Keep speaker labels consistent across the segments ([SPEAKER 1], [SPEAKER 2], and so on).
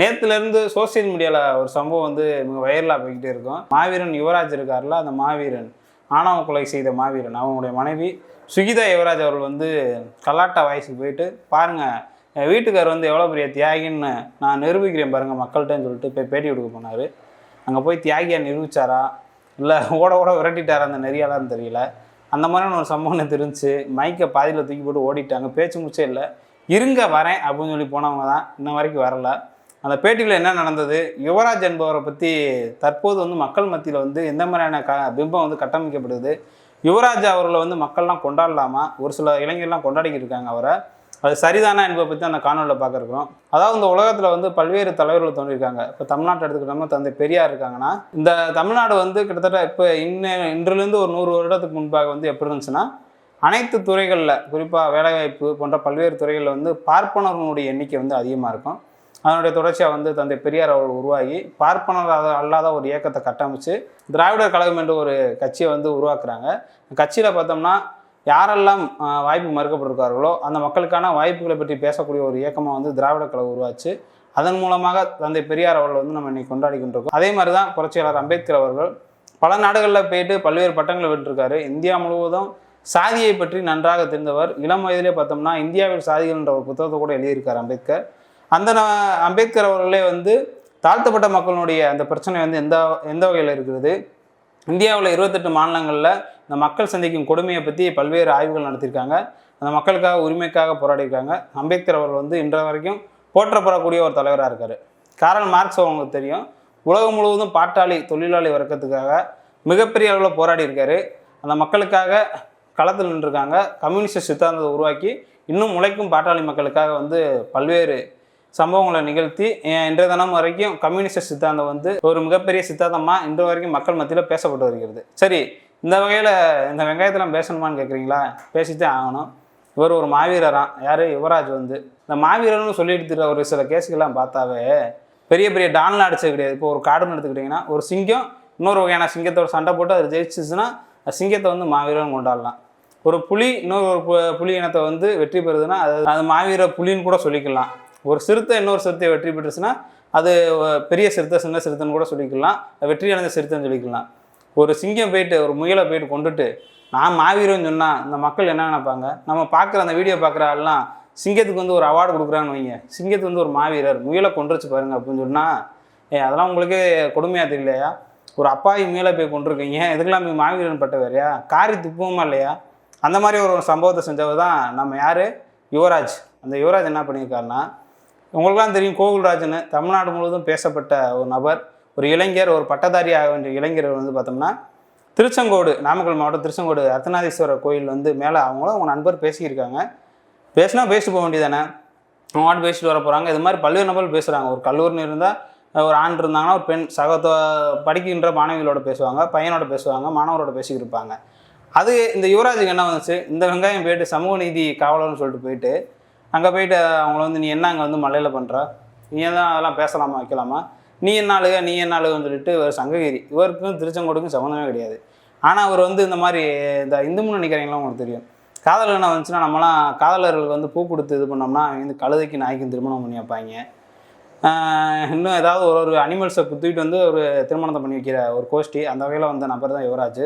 [SPEAKER 1] நேற்றுலேருந்து social மீடியாவில் ஒரு சம்பவம் வந்து மிக வைரலாக போய்கிட்டே இருக்கும். மாவீரன் யுவராஜ் இருக்கார்ல அந்த மாவீரன். ஆணவ கொலை செய்த மாவீரன். அவனுடைய மனைவி சுகிதா யுவராஜ் அவர்கள் வந்து கலாட்டா வயசுக்கு போயிட்டு பாருங்கள் வீட்டுக்கார் வந்து எவ்வளோ பெரிய தியாகின்னு நான் நிரூபிக்கிறேன் பாருங்கள் மக்கள்கிட்டன்னு சொல்லிட்டு போய் பேட்டி கொடுக்க போனார். அங்கே போய் தியாகியாக நிரூபிச்சாரா? இல்லை ஓட ஓட விரட்டிட்டாரா? அந்த நெறியாளான்னு தெரியல. அந்த மாதிரியான ஒரு சம்பவம் தெரிஞ்சு தெரிஞ்சுச்சு மைக்கை பாதியில் தூக்கி போட்டு ஓடிட்டாங்க. பேச்சு முச்சே இல்லை. இருங்க வரேன் அப்படின்னு சொல்லி போனவங்க தான். இன்ன வரைக்கும் வரலை. அந்த பேட்டியில் என்ன நடந்தது? யுவராஜ் என்பவரை பற்றி தற்போது வந்து மக்கள் மத்தியில் வந்து எந்த மாதிரியான க பிம்பம் வந்து கட்டமைக்கப்படுது? யுவராஜ் அவர்களை வந்து மக்கள்லாம் கொண்டாடலாமா? ஒரு சில இளைஞர்லாம் கொண்டாடிக்கிட்டு இருக்காங்க அவரை. அது சரிதானா என்பதை பற்றி அந்த காணொலியில் பார்க்குறோம். அதாவது இந்த உலகத்தில் வந்து பல்வேறு தலைவர்கள் தோன்றியிருக்காங்க. இப்போ தமிழ்நாட்டை எடுத்துக்கிட்டோம்னா தந்தை பெரியார் இருக்காங்கன்னா இந்த தமிழ்நாடு வந்து கிட்டத்தட்ட இப்போ இன்ன இன்றிலிருந்து ஒரு நூறு வருடத்துக்கு முன்பாக வந்து எப்படி இருந்துச்சுன்னா அனைத்து துறைகளில் குறிப்பாக வேலைவாய்ப்பு போன்ற பல்வேறு துறைகளில் வந்து பார்ப்பனர்களுடைய எண்ணிக்கை வந்து அதிகமாக இருக்கும். அதனுடைய தொடர்ச்சியாக வந்து தந்தை பெரியார் அவர்கள் உருவாகி பார்ப்பனர் அல்லாத ஒரு இயக்கத்தை கட்டமைச்சு திராவிடர் கழகம் என்ற ஒரு கட்சியை வந்து உருவாக்குறாங்க. கட்சியில் பார்த்தோம்னா யாரெல்லாம் வாய்ப்பு மறுக்கப்பட்டிருக்கார்களோ அந்த மக்களுக்கான வாய்ப்புகளை பற்றி பேசக்கூடிய ஒரு இயக்கமாக வந்து திராவிட கழகம் உருவாச்சு. அதன் மூலமாக தந்தை பெரியார் அவர்கள் வந்து நம்ம இன்னைக்கு கொண்டாடிக்கிட்டு அதே மாதிரி தான் புரட்சியாளர் அம்பேத்கர் அவர்கள் பல நாடுகளில் போயிட்டு பல்வேறு பட்டங்களை வென்றிருக்காரு. இந்தியா முழுவதும் சாதியை பற்றி நன்றாக தெரிந்தவர். இளம் வயதிலே பார்த்தோம்னா இந்தியாவில் சாதிகள் என்ற ஒரு புத்தகத்தை கூட எழுதியிருக்கார் அம்பேத்கர். அந்த ந- அம்பேத்கர் அவர்களே வந்து தாழ்த்தப்பட்ட மக்களுடைய அந்த பிரச்சனை வந்து எந்த எந்த வகையில் இருக்கிறது? இந்தியாவில் இருபத்தெட்டு மாநிலங்களில் இந்த மக்கள் சந்திக்கும் கொடுமையை பற்றி பல்வேறு ஆய்வுகள் நடத்தியிருக்காங்க. அந்த மக்களுக்காக உரிமைக்காக போராடியிருக்காங்க. அம்பேத்கர் அவர்கள் வந்து இன்ற வரைக்கும் போற்றப்படக்கூடிய ஒரு தலைவராக இருக்கார். காரல் மார்க்ஸ் அவங்களுக்கு தெரியும். உலகம் முழுவதும் பாட்டாளி தொழிலாளி வர்க்கத்துக்காக மிகப்பெரிய அளவில் போராடி இருக்காரு அந்த மக்களுக்காக களத்தில் நின்றுருக்காங்க. கம்யூனிஸ்ட் சித்தாந்தத்தை உருவாக்கி இன்னும் உழைக்கும் பாட்டாளி மக்களுக்காக வந்து பல்வேறு சம்பவங்களை நிகழ்த்தி இன்றைய தினம் வரைக்கும் கம்யூனிஸ்ட் சித்தாந்தம் வந்து ஒரு மிகப்பெரிய சித்தாந்தமாக இன்று வரைக்கும் மக்கள் மத்தியில் பேசப்பட்டு வருகிறது. சரி இந்த வகையில் இந்த வெங்காயத்தில் பேசணுமான்னு கேட்குறீங்களா பேசித்தான் ஆகணும். இவர் ஒரு மாவீரராம் யார்? யுவராஜ் வந்து. இந்த மாவீரர்னு சொல்லிட்டு ஒரு சில கேஸுக்கெல்லாம் பார்த்தாவே பெரிய பெரிய டான்லாம் அடிச்சது கிடையாது. இப்போ ஒரு காடுன்னு எடுத்துக்கிட்டிங்கன்னா ஒரு சிங்கம் இன்னொரு வகையான சிங்கத்தோட சண்டை போட்டு அது ஜெயிச்சிச்சுன்னா அந்த சிங்கத்தை வந்து மாவீரன் கொண்டாடலாம். ஒரு புலி இன்னொரு ஒரு பு- புலி இனத்தை வந்து வெற்றி பெறுதுன்னா அது அது மாவீர புலின்னு கூட சொல்லிக்கலாம். ஒரு சிறுத்தை இன்னொரு சிறுத்தை வெற்றி பெற்றுச்சுன்னா அது பெரிய சிறுத்தை சின்ன சிறுத்தைன்னு கூட சொல்லிக்கலாம். வெற்றி அடைந்த சிறுத்தைன்னு சொல்லிக்கலாம். ஒரு சிங்கம் போயிட்டு ஒரு முயலை போயிட்டு கொண்டுட்டு நான் மாவீரன் சொன்னால் இந்த மக்கள் என்ன நினைப்பாங்க? நம்ம பார்க்குற அந்த வீடியோ பார்க்குற ஆள்லாம் சிங்கத்துக்கு வந்து ஒரு அவார்டு கொடுக்குறான்னு வைங்க. சிங்கத்துக்கு வந்து ஒரு மாவீரர் முயலை கொண்டுருச்சு பாருங்க அப்படின்னு சொன்னால் ஏ அதெல்லாம் உங்களுக்கே கொடுமையாக தெரியலையா? ஒரு அப்பாவி முயலை போய் கொண்டிருக்கீங்க இதுக்கெல்லாம் போய் மாவீரன் பட்ட வேறையா காரி துப்புவோமா இல்லையா? அந்த மாதிரி ஒரு சம்பவத்தை செஞ்சவர் தான் நம்ம யார்? யுவராஜ். அந்த யுவராஜ் என்ன பண்ணியிருக்காருன்னா உங்களுக்குலாம் தெரியும் கோகுல்ராஜன் தமிழ்நாடு முழுவதும் பேசப்பட்ட ஒரு நபர் ஒரு இளைஞர் ஒரு பட்டதாரி ஆக வேண்டிய இளைஞர் வந்து பார்த்தோம்னா திருச்செங்கோடு நாமக்கல் மாவட்டம் திருச்செங்கோடு அர்த்தநாதீஸ்வரர் கோயில் வந்து மேலே அவங்களும் அவங்க நண்பர் பேசியிருக்காங்க. பேசினா பேசிட்டு போக வேண்டியதானே அவங்க பாட்டு பேசிட்டு வர போகிறாங்க இது மாதிரி பல்வேறு நபர்கள் பேசுகிறாங்க ஒரு கல்லூரின்னு இருந்தால் ஒரு ஆண் இருந்தாங்கன்னா ஒரு பெண் சகத்த படிக்கின்ற மாணவிகளோட பேசுவாங்க பையனோட பேசுவாங்க மாணவரோட பேசிக்கிட்டு இருப்பாங்க. அது இந்த யுவராஜுக்கு என்ன வந்துச்சு? இந்த வெங்காயம் போயிட்டு சமூக நீதி காவலர்னு சொல்லிட்டு போயிட்டு அங்கே போயிட்டு அவங்கள வந்து நீ என்ன அங்கே வந்து மலையில் பண்ணுற நீ தான் அதெல்லாம் பேசலாமா வைக்கலாமா? நீ என்ன ஆளுக நீ என்ன ஆளுகன்னு சொல்லிட்டு ஒரு சங்ககிரி இவருக்கும் திருச்செங்கோடுக்கும் சம்மந்தமே கிடையாது. ஆனால் அவர் வந்து இந்த மாதிரி இந்த இந்து முன்னணிக்கிறவங்களாம் உங்களுக்கு தெரியும். காதல் என்ன வந்துச்சுன்னா நம்மலாம் காதலர்களுக்கு வந்து பூ கொடுத்து இது பண்ணோம்னா அவங்க வந்து கழுதைக்கு நாய்க்கும் திருமணம் பண்ணி வைப்பாங்க. இன்னும் ஏதாவது ஒரு ஒரு அனிமல்ஸை குத்திட்டு வந்து ஒரு திருமணத்தை பண்ணி வைக்கிற ஒரு கோஷ்டி அந்த வகையில் வந்த நபர் தான் யுவராஜ்.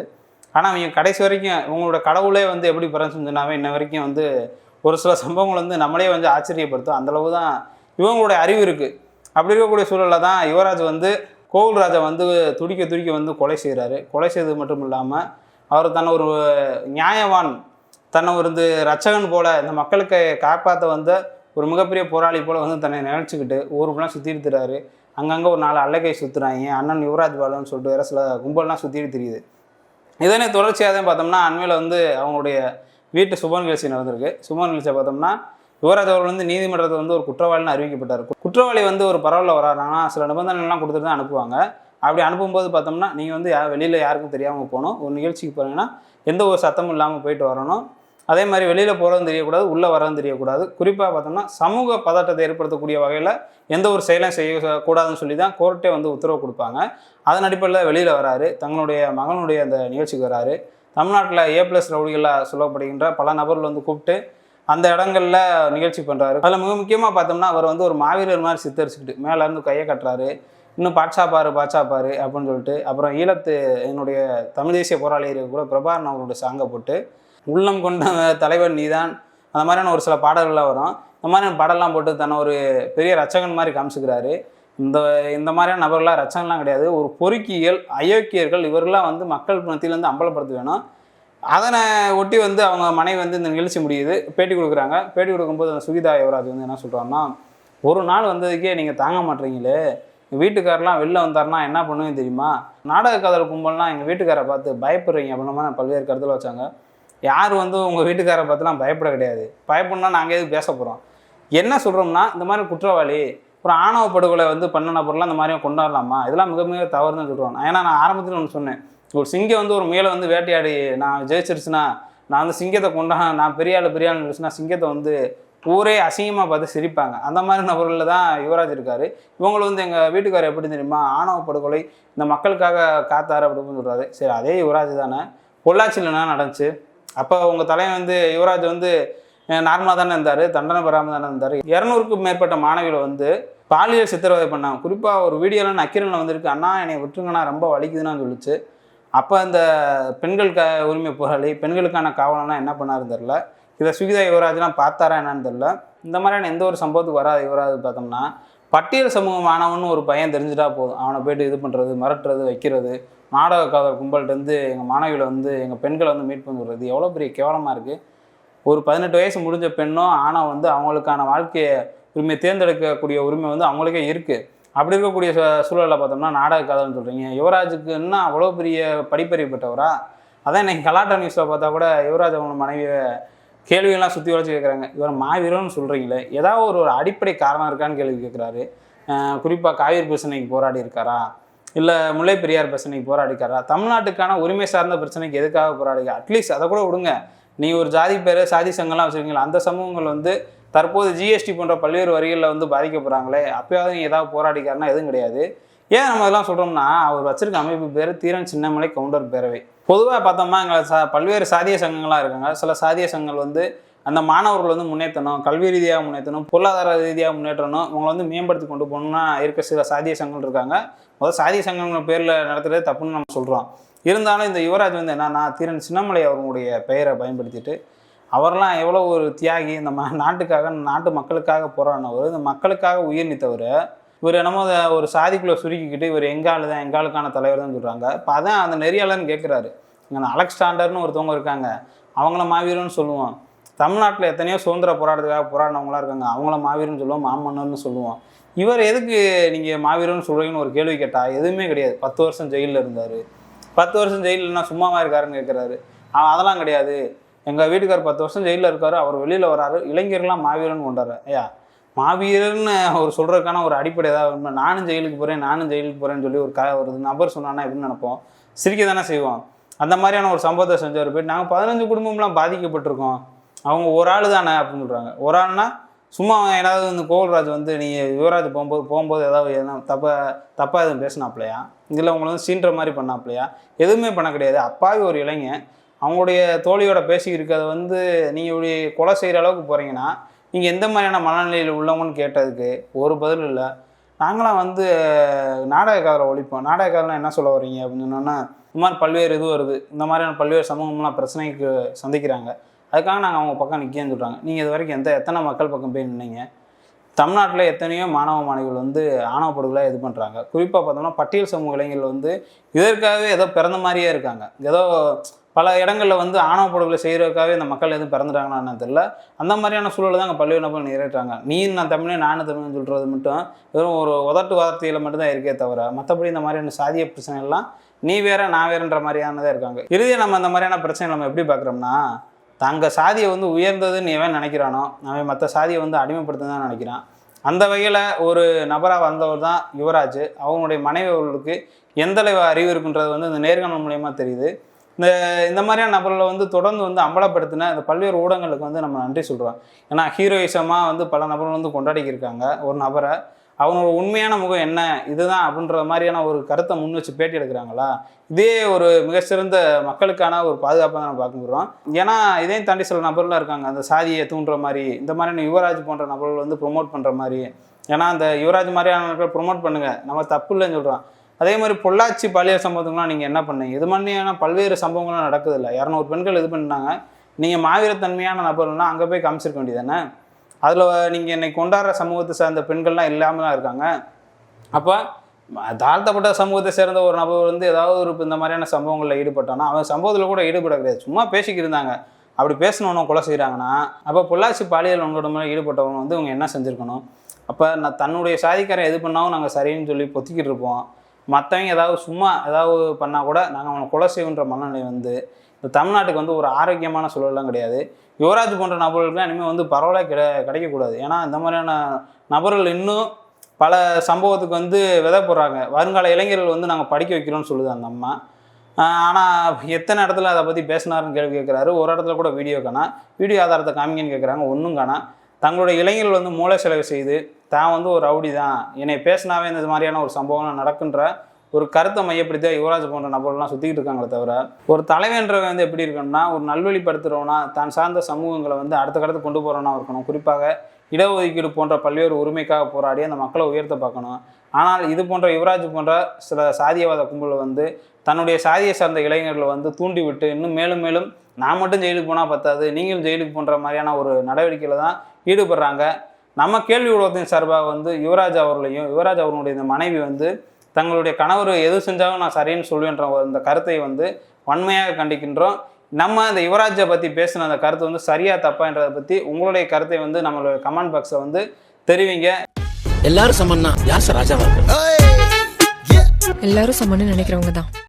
[SPEAKER 1] ஆனால் அவங்க கடைசி வரைக்கும் உங்களோட கடவுளே வந்து எப்படி பிறந்துச்சுன்னு சொன்னாவே இன்ன வரைக்கும் வந்து ஒரு சில சம்பவங்கள் வந்து நம்மளே வந்து ஆச்சரியப்படுத்தும். அந்தளவு தான் இவங்களுடைய அறிவு இருக்குது அப்படி இருக்கக்கூடிய சூழலில் தான் யுவராஜ் வந்து கோகுல்ராஜை வந்து துடிக்க துடிக்க வந்து கொலை செய்கிறாரு கொலை செய்தது மட்டும் இல்லாமல் அவர் தன்னை ஒரு நியாயவான் தன்னை ஒரு வந்து ரச்சகன் போல் இந்த மக்களுக்கு காப்பாற்ற வந்த ஒரு மிகப்பெரிய போராளி போல் வந்து தன்னை நினச்சிக்கிட்டு ஊர் ஃபுல்லாக சுற்றிட்டு அங்கங்கே ஒரு நாலு அல்லகை சுற்றுறாங்க அண்ணன் யுவராஜ் பாலன்னு சொல்லிட்டு வேறு சில கும்பல்லாம் சுற்றிட்டு தெரியுது. இதனை தொடர்ச்சியாக தான் பார்த்தோம்னா அண்மையில் வந்து அவங்களுடைய வீட்டு சுப நிகழ்ச்சி நடந்திருக்கு. சுப நிகழ்ச்சியை பார்த்தோம்னா யுவராஜ் அவர்கள் வந்து நீதிமன்றத்தில் வந்து ஒரு குற்றவாளின்னு அறிவிக்கப்பட்டார். குற்றவாளி வந்து ஒரு பரவலில் வராங்கன்னா சில நிபந்தனைகள்லாம் கொடுத்துட்டு தான் அனுப்புவாங்க. அப்படி அனுப்பும்போது பார்த்தோம்னா நீங்கள் வந்து வெளியில் யாருக்கும் தெரியாமல் போகணும். ஒரு நிகழ்ச்சிக்கு போனீங்கன்னா எந்த ஒரு சத்தமும் இல்லாமல் போயிட்டு வரணும். அதே மாதிரி வெளியில் போகிறதும் தெரியக்கூடாது உள்ளே வரதும் தெரியக்கூடாது. குறிப்பாக பார்த்தோம்னா சமூக பதட்டத்தை ஏற்படுத்தக்கூடிய வகையில் எந்த ஒரு செயலும் செய்யக்கூடாதுன்னு சொல்லி தான் கோர்ட்டே வந்து உத்தரவு கொடுப்பாங்க. அதன் அடிப்படையில் வெளியில் வராரு. தங்களுடைய மகனுடைய அந்த நிகழ்ச்சிக்கு வராரு. தமிழ்நாட்டில் ஏ பிளஸ் ரவுடிகளாக சொல்லப்படுகின்ற பல நபர்கள் வந்து கூப்பிட்டு அந்த இடங்களில் நிகழ்ச்சி பண்ணுறாரு அதில் மிக முக்கியமாக பார்த்தோம்னா அவர் வந்து ஒரு மாவீரர் மாதிரி சித்தரிச்சுக்கிட்டு மேலே இருந்து கையை கட்டுறாரு. இன்னும் பாட்சா பாரு பாட்சா பாரு அப்படின்னு சொல்லிட்டு அப்புறம் ஈழத்து என்னுடைய தமிழ் தேசிய போராளிகள் கூட பிரபாகரன் அவருடைய சாங்கை போட்டு உள்ளம் கொண்ட தலைவன் நீதான். அந்த மாதிரியான ஒரு சில பாடல்கள்லாம் வரும். இந்த மாதிரியான பாடல்லாம் போட்டு தன்னை ஒரு பெரிய ரச்சகன் மாதிரி காமிச்சுக்கிறாரு. இந்த இந்த மாதிரியான நபர்களாக ரச்சனைலாம் கிடையாது. ஒரு பொறுக்கியல் அயோக்கியர்கள் இவர்கள்லாம் வந்து மக்கள் மத்தியிலேருந்து அம்பலப்படுத்த வேணும். அதனை ஒட்டி வந்து அவங்க மனைவி வந்து இந்த நிகழ்ச்சி முடியுது. பேட்டி கொடுக்குறாங்க. பேட்டி கொடுக்கும்போது அந்த சுகிதா யுவராஜ் வந்து என்ன சொல்கிறாங்கன்னா ஒரு நாள் வந்ததுக்கே நீங்கள் தாங்க மாட்டீங்களே. எங்கள் வீட்டுக்காரெலாம் வெளில வந்தாருன்னா என்ன பண்ணுவேன் தெரியுமா? நாடக கதல் கும்பல்னால் எங்கள் வீட்டுக்காரை பார்த்து பயப்படுறீங்க அப்படின்ற மாதிரி பல்வேறு கருத்தில் வச்சாங்க. யார் வந்து உங்கள் வீட்டுக்காரை பார்த்துலாம் பயப்பட கிடையாது. பயப்படணும்னா நாங்கள் எதுவும் பேச போகிறோம் என்ன சொல்கிறோம்னா இந்த மாதிரி குற்றவாளி ஒரு ஆணவ படுகொலை வந்து பண்ணின பொருளாக அந்த மாதிரியும் கொண்டாடலாமா? இதெல்லாம் மிக மிக தவறுன்னு சொல்கிறோம் ஏன்னா நான் ஆரம்பத்தில் ஒன்று சொன்னேன். ஒரு சிங்கம் வந்து ஒரு மேலே வந்து வேட்டையாடி நான் ஜெயிச்சிருச்சுன்னா நான் வந்து சிங்கத்தை கொண்டா நான் பெரிய ஆள் பெரிய ஆள் இருந்துச்சுன்னா சிங்கத்தை வந்து ஊரே அசிங்கமாக பார்த்து சிரிப்பாங்க. அந்த மாதிரி நபர்களில் தான் யுவராஜ் இருக்கார். இவங்களும் வந்து எங்கள் வீட்டுக்காரர் எப்படி தெரியுமா? ஆணவ படுகொலை இந்த மக்களுக்காக காத்தார் அப்படின்னு சொல்கிறாரு சரி அதே யுவராஜ் தானே. பொள்ளாச்சியில் என்ன நடந்துச்சு? அப்போ உங்கள் தலைவன் வந்து யுவராஜ் வந்து நார்மலாக தானே இருந்தார் தண்டனை பெறாமல் தானே இருந்தார். இரநூறுக்கும் மேற்பட்ட மாணவிகளை வந்து பாலியல் சித்திரவதை பண்ணாங்க. குறிப்பாக ஒரு வீடியோலாம் நக்கீரனில் வந்திருக்கு. அண்ணா என்னை விட்டுருங்கண்ணா ரொம்ப வலிக்குதுன்னு சொல்லிச்சு. அப்போ அந்த பெண்கள் க உரிமை போராளி பெண்களுக்கான காவலனா என்ன பண்ணாருன்னு தெரில இதை சுகிதா யுவராஜ்லாம் பார்த்தாரா என்னன்னு தெரில இந்த மாதிரியான எந்த ஒரு சம்பவத்துக்கு வராது யுவராஜ் பார்த்தோம்னா பட்டியல் சமூகமானவன்னு ஒரு பையன் தெரிஞ்சுட்டா போதும். அவனை போயிட்டு இது பண்ணுறது மிரட்டுறது வைக்கிறது நாடக காதல் கும்பல்கிட்டருந்து எங்கள் மாணவிகளை வந்து எங்கள் பெண்களை வந்து மீட் பண்ணி எவ்வளோ பெரிய கேவலமாக இருக்குது ஒரு பதினெட்டு வயசு முடிஞ்ச பெண்ணும் ஆனால் வந்து அவங்களுக்கான வாழ்க்கையை உரிமையை தேர்ந்தெடுக்கக்கூடிய உரிமை வந்து அவங்களுக்கே இருக்குது அப்படி இருக்கக்கூடிய சூ- பார்த்தோம்னா நாடக கதைன்னு சொல்கிறீங்க யுவராஜுக்கு என்ன அவ்வளோ பெரிய படிப்பறிவு பெற்றவரா? அதான் இன்றைக்கி கலாட்டா நியூஸில் பார்த்தா கூட யுவராஜ் அவங்க மனைவியை கேள்வியெல்லாம் சுற்றி வளைச்சி கேட்குறாங்க இவர் மாவீரன்னு சொல்கிறீங்களே ஏதாவது ஒரு ஒரு அடிப்படை காரணம் இருக்கான்னு கேள்வி கேட்குறாரு குறிப்பாக காவிரி பிரச்சனைக்கு போராடி இருக்காரா? இல்லை முல்லை பெரியார் பிரச்சனைக்கு போராடிக்காரா தமிழ்நாட்டுக்கான உரிமை சார்ந்த பிரச்சனைக்கு எதுக்காக போராடிக்க அட்லீஸ்ட் அதை கூட விடுங்க. நீ ஒரு ஜாதி பேர் சாதி சங்கம்லாம் வச்சுருக்கீங்களா? அந்த சமூகங்கள் வந்து தற்போது ஜிஎஸ்டி போன்ற பல்வேறு வரிகளில் வந்து பாதிக்கப்படுறாங்களே அப்பயாவது நீ ஏதாவது போராடிக்காருன்னா எதுவும் கிடையாது. ஏன் நம்ம இதெல்லாம் சொல்கிறோம்னா அவர் வச்சிருக்க அமைப்பு பேர் தீரன் சின்னமலை கவுண்டர் பேரவை. பொதுவாக பார்த்தோம்னா எங்களை சா பல்வேறு சாதிய சங்கங்களாக இருக்காங்க. சில சாதிய சங்கங்கள் வந்து அந்த மாணவர்கள் வந்து முன்னேற்றணும் கல்வி ரீதியாக முன்னேற்றணும் பொருளாதார ரீதியாக முன்னேற்றணும் இவங்களை வந்து மேம்படுத்தி கொண்டு போகணும்னா இருக்க சில சாதிய சங்கங்கள் இருக்காங்க. முதல் சாதிய சங்கங்கள் பேரில் நடத்துறது தப்புன்னு நம்ம சொல்கிறோம் இருந்தாலும் இந்த யுவராஜ் வந்து என்னன்னா தீரன் சின்னமலை அவர்களுடைய பெயரை பயன்படுத்திட்டு அவரெல்லாம் எவ்வளோ ஒரு தியாகி இந்த ம நாட்டுக்காக நாட்டு மக்களுக்காக போராடினவர். இந்த மக்களுக்காக உயிர் நீத்தவர். இவர் என்னமோ அதை ஒரு சாதிக்குள்ளே சுருக்கிக்கிட்டு இவர் எங்கால் தான் எங்காளுக்கான தலைவர் தான் சொல்கிறாங்க இப்போ அதான் அந்த நெறியாளர்னு கேட்குறாரு. இங்கே அலெக்சாண்டர்னு ஒருத்தவங்க இருக்காங்க. அவங்கள மாவீரன்னு சொல்லுவோம். தமிழ்நாட்டில் எத்தனையோ சுதந்திர போராட்டத்துக்காக போராடினவங்களாம் இருக்காங்க. அவங்கள மாவீரன்னு சொல்லுவோம் மாமன்னர்னு சொல்லுவோம். இவர் எதுக்கு நீங்கள் மாவீரன்னு சொல்கிறீங்கன்னு ஒரு கேள்வி கேட்டால் எதுவுமே கிடையாது. பத்து வருஷம் ஜெயிலில் இருந்தார். பத்து வருஷம் ஜெயிலில்னா சும்மாவா இருக்காருன்னு கேட்குறாரு அவன் அதெல்லாம் கிடையாது. எங்கள் வீட்டுக்கார் பத்து வருஷம் ஜெயிலில் இருக்காரு அவர் வெளியில் வராரு. இளைஞர்லாம் மாவீரன் கொண்டாரு ஐயா மாவீரர்னு அவர் சொல்கிறதுக்கான ஒரு அடிப்படை ஏதாவது உண்மை? நானும் ஜெயிலுக்கு போகிறேன் நானும் ஜெயிலுக்கு போகிறேன்னு சொல்லி ஒரு க ஒரு நபர் சொன்னான்னா எப்படின்னு நினைப்போம்? சிரிக்க தானே செய்வோம் அந்த மாதிரியான ஒரு சம்பவத்தை செஞ்சவர் போயிட்டு நாங்கள் பதினஞ்சு குடும்பம்லாம் பாதிக்கப்பட்டிருக்கோம். அவங்க ஒரு ஆள் தானே அப்படின்னு சொல்கிறாங்க ஒரு ஆள்னா சும்மா ஏதாவது இந்த கோகுல்ராஜ் வந்து நீங்கள் யுவராஜ் போகும்போது போகும்போது ஏதாவது எதனா தப்பா தப்பாக எதுவும் பேசினாப்லையா? இதில் உங்களை வந்து சீன்ற மாதிரி பண்ணாப்லையா? எதுவுமே பண்ண கிடையாது. அப்பாவி ஒரு இளைஞன். அவங்களுடைய தோழியோட பேசி இருக்கிறத வந்து நீங்கள் இப்படி கொலை செய்கிற அளவுக்கு போகிறீங்கன்னா நீங்கள் எந்த மாதிரியான மனநிலையில் உள்ளவங்கன்னு கேட்டதுக்கு ஒரு பதில் இல்லை. நாங்களாம் வந்து நாடக காதலை ஒழிப்போம். நாடக காதலாம் என்ன சொல்ல வர்றீங்க அப்படின்னு சொன்னோன்னா இந்த மாதிரி பல்வேறு இது வருது. இந்த மாதிரியான பல்வேறு சமூகம்லாம் பிரச்சனைக்கு சந்திக்கிறாங்க. அதுக்காக நாங்கள் அவங்க பக்கம் நிற்கன்னு சொல்கிறாங்க நீங்கள் இது வரைக்கும் எந்த எத்தனை மக்கள் பக்கம் போய் நின்னீங்க? தமிழ்நாட்டில் எத்தனையோ மாணவ மாணவிகள் வந்து ஆணவ படுகொலை இது பண்ணுறாங்க குறிப்பாக பார்த்தோம்னா பட்டியல் சமூக இளைஞர்கள் வந்து இதற்காகவே ஏதோ பிறந்த மாதிரியே இருக்காங்க. ஏதோ பல இடங்களில் வந்து ஆணவ படுகொலை செய்கிறதுக்காகவே இந்த மக்கள் எதுவும் பிறந்துட்டாங்களான்னு தெரியல. அந்த மாதிரியான சூழலை தான் அங்கே பள்ளி நபர்கள் நிறைவேற்றாங்க நீ நான் தமிழே நானும் தமிழ்னு சொல்கிறது மட்டும் வெறும் ஒரு உதட்டு வார்த்தையில் மட்டும்தான் இருக்கே தவிர மற்றபடி இந்த மாதிரியான சாதிய பிரச்சனைகள்லாம் நீ வேற நான் வேறுன்ற மாதிரியானதாக இருக்காங்க. இறுதியாக நம்ம அந்த மாதிரியான பிரச்சனை நம்ம எப்படி பார்க்குறோம்னா தங்க சாதியை வந்து உயர்ந்ததுன்னு எவன் நினைக்கிறானோ அவன் மற்ற சாதியை வந்து அடிமைப்படுத்த நினைக்கிறான். அந்த வகையில் ஒரு நபராக வந்தவர் தான் யுவராஜ். அவங்களுடைய மனைவி அவர்களுக்கு எந்த அளவு அறிவு இருக்குன்றது வந்து இந்த நேர்காணல் மூலயமா தெரியுது. இந்த இந்த மாதிரியான நபர்களை வந்து தொடர்ந்து வந்து அம்பலப்படுத்தின இந்த பல்வேறு ஊடகங்களுக்கு வந்து நம்ம நன்றி சொல்கிறோம் ஏன்னா ஹீரோயிசமாக வந்து பல நபர்கள் வந்து கொண்டாடிக்கிருக்காங்க. ஒரு நபரை அவனோட உண்மையான முகம் என்ன இதுதான் அப்படின்ற மாதிரியான ஒரு கருத்தை முன் வச்சு பேட்டி எடுக்கிறாங்களா? இதே ஒரு மிகச்சிறந்த மக்களுக்கான ஒரு பாதுகாப்பாக தான் நம்ம பார்க்க ஏன்னா இதையும் தாண்டி சில நபர்லாம் இருக்காங்க. அந்த சாதியை தூண்டுற மாதிரி இந்த மாதிரியான யுவராஜ் போன்ற நபர்கள் வந்து ப்ரொமோட் பண்ணுற மாதிரி. ஏன்னா அந்த யுவராஜ் மாதிரியான நபர்கள் ப்ரொமோட் பண்ணுங்கள் நம்ம தப்பு இல்லைன்னு சொல்கிறோம் அதே மாதிரி பொள்ளாச்சி பாலியல் சம்பவத்துக்குலாம் நீங்கள் என்ன பண்ணீங்க? இது மாதிரியான பல்வேறு சம்பவங்கள்லாம் நடக்குது இல்லை? இரநூறு பெண்கள் இது பண்ணாங்க நீங்கள் மாவீரத்தன்மையான நபர்கள்லாம் அங்கே போய் காமிச்சிருக்க வேண்டியதானே அதில் நீங்கள் இன்னைக்கு கொண்டாடுற சமூகத்தை சார்ந்த பெண்கள்லாம் இல்லாமல் தான் இருக்காங்க. அப்போ தாழ்த்தப்பட்ட சமூகத்தை சேர்ந்த ஒரு நபர் வந்து ஏதாவது ஒரு இந்த மாதிரியான சம்பவங்களில் ஈடுபட்டானா அவன் சம்பவத்தில் கூட ஈடுபட கிடையாது சும்மா பேசிக்கிட்டு இருந்தாங்க. அப்படி பேசினவனும் கொலை செய்கிறாங்கன்னா அப்போ பொள்ளாச்சி பாலியல் வன்கொடுமையில் ஈடுபட்டவங்க வந்து இவங்க என்ன செஞ்சுருக்கணும்? அப்போ நான் தன்னுடைய சாதிக்காரன் எது பண்ணாலும் நாங்கள் சரின்னு சொல்லி பொத்திக்கிட்டு இருப்போம். மற்றவங்க ஏதாவது சும்மா ஏதாவது பண்ணால் கூட நாங்கள் அவனை கொலை செய்வோன்ற மனநிலை வந்து இப்போ தமிழ்நாட்டுக்கு வந்து ஒரு ஆரோக்கியமான சூழல்லாம் கிடையாது. யுவராஜ் போன்ற நபர்களுக்குலாம் இனிமேல் வந்து பரவாயில்ல கிட கிடைக்கக்கூடாது. ஏன்னா இந்த மாதிரியான நபர்கள் இன்னும் பல சம்பவத்துக்கு வந்து விதை போடுறாங்க. வருங்கால இளைஞர்கள் வந்து நாங்கள் படிக்க வைக்கிறோம்னு சொல்லுது அந்த அம்மா. ஆனால் எத்தனை இடத்துல அதை பற்றி பேசினாருன்னு கேள்வி கேட்குறாரு ஒரு இடத்துல கூட வீடியோ காணா. வீடியோ ஆதாரத்தை காமிங்கன்னு கேட்குறாங்க ஒன்றும் காணா. தங்களுடைய இளைஞர்கள் வந்து மூளை செலவு செய்து தான் வந்து ஒரு ரவுடி தான் என்னை பேசினாவே இந்த மாதிரியான ஒரு சம்பவம் நடக்குன்ற ஒரு கருத்தை மையப்படுத்தி யுவராஜ் போன்ற நபர்கள்லாம் சுற்றிக்கிட்டு இருக்காங்களே தவிர ஒரு தலைவன்றவன் வந்து எப்படி இருக்கணும்னா ஒரு நல்வழிப்படுத்துகிறவனா தான் சார்ந்த சமூகங்களை வந்து அடுத்த கடத்து கொண்டு போகிறவனா இருக்கணும். குறிப்பாக இடஒதுக்கீடு போன்ற பல்வேறு உரிமைக்காக போராடி அந்த மக்களை உயர்த்த பார்க்கணும். ஆனால் இது போன்ற யுவராஜ் போன்ற சில சாதியவாத கும்பல் வந்து தன்னுடைய சாதியை சார்ந்த இளைஞர்களை வந்து தூண்டிவிட்டு இன்னும் மேலும் மேலும் நான் மட்டும் ஜெயிலுக்கு போனால் பத்தாது நீங்களும் ஜெயிலுக்கு போன்ற மாதிரியான ஒரு நடவடிக்கையில் தான் ஈடுபடுறாங்க. நம்ம கேள்வி ஊடகத்தின் சார்பாக வந்து யுவராஜ் அவர்களையும் யுவராஜ் அவர்களுடைய இந்த மனைவி வந்து தங்களுடைய கணவர் எது செஞ்சாலும் நான் சரின்னு சொல்லுவேன்ற ஒரு இந்த கருத்தை வந்து வன்மையாக கண்டிக்கின்றோம். நம்ம இந்த யுவராஜை பற்றி பேசின அந்த கருத்து வந்து சரியா தப்பான்றதை பற்றி உங்களுடைய கருத்தை வந்து நம்மளுடைய கமெண்ட் பாக்ஸை வந்து தெரிவிங்க.
[SPEAKER 2] எல்லாரும் சமன்னா யார் சார் ராஜாவா
[SPEAKER 3] எல்லாரும் சமன்னு நினைக்கிறவங்க தான்.